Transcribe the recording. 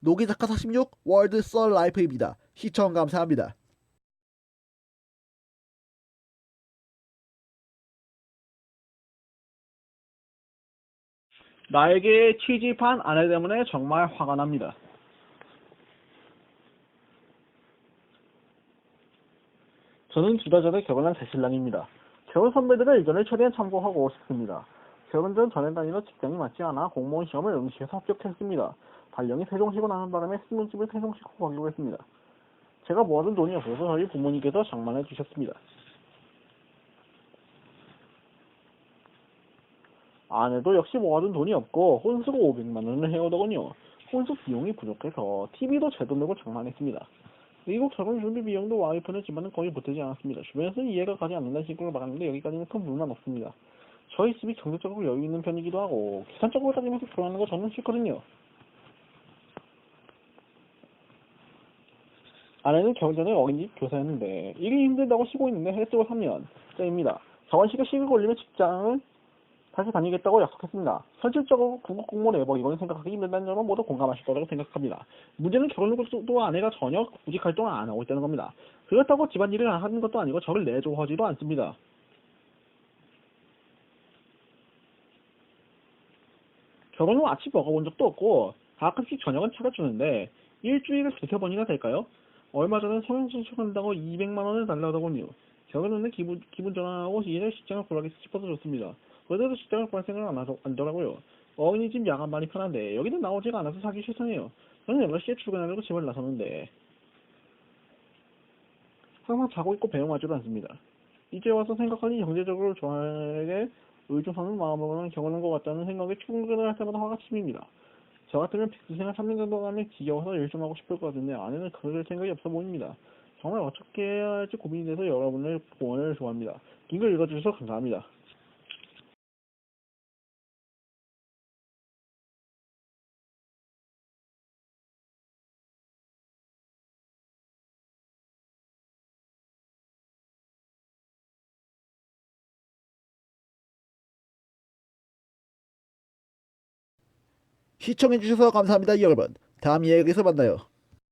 노기작가 46 월드 썰 라이프입니다. 시청 감사합니다. 나에게 취집한 아내 때문에 정말 화가 납니다. 저는 두 달 전에 결혼한 새신랑입니다. 결혼 선배들의 의견을 최대한 참고하고 싶습니다. 결혼 전 전에 다니던 직장이 맞지 않아 공무원 시험을 응시해서 합격했습니다. 발령이 세종시고 나는 바람에 신혼집을 세종시고 가기로 했습니다. 제가 모아둔 돈이 없어서 저희 부모님께서 장만해 주셨습니다. 아내도 역시 모아둔 돈이 없고 혼수로 500만 원을 해오더군요. 혼수 비용이 부족해서 TV도 제 돈으로 장만했습니다. 미국 결혼 준비 비용도 와이프는 집안은 거의 보태지 않았습니다. 주변에서는 이해가 가지 않는다는 식으로 말하는데 여기까지는 큰 불만 없습니다. 저희 집이 경제적으로 여유 있는 편이기도 하고 계산적으로 따지면서 결혼하는 거 저는 싫거든요. 아내는 결혼 전에 어린이집 교사였는데 일이 힘들다고 쉬고 있는데 헬스를 하면 때입니다. 정원식에 시기 걸리면 직장을 다시 다니겠다고 약속했습니다. 현실적으로 구국 공무원 내버리고는 생각하기 힘들다는 점은 모두 공감하실 거라고 생각합니다. 문제는 결혼 후도 아내가 전혀 구직 활동을 안 하고 있다는 겁니다. 그렇다고 집안일을 안 하는 것도 아니고 저를 내조하지도 않습니다. 결혼 후 아침 먹어본 적도 없고 가끔씩 저녁은 차려주는데 일주일에 두세 번이나 될까요? 얼마 전에 성형 수술 한다고 200만 원을 달라더군요. 후는 기분, 기분 전환하고 이제 직장을 구하겠 싶어서 좋습니다. 그래도 직장을 구할 생각을 안, 하더, 안더라고요. 어린이집 야간 많이 편한데 여기는 나오지가 않아서 사기 싫다네요. 저는 8시에 출근하려고 집을 나서는데 항상 자고 있고 배웅하지도 않습니다. 이제 와서 생각하니 경제적으로 저에게 의존하는 마음으로는 결혼한 것 같다는 생각에 출근을 할 때마다 화가 치밉니다. 저 같으면 백수생활 3년 정도 하면 지겨워서 일 좀 하고 싶을 것 같은데 아내는 그럴 생각이 없어 보입니다. 정말 어떻게 해야 할지 고민이 돼서 여러분의 조언을 좋아합니다. 긴글 읽어주셔서 감사합니다. 시청해주셔서 감사합니다 여러분. 다음 이야기에서 만나요.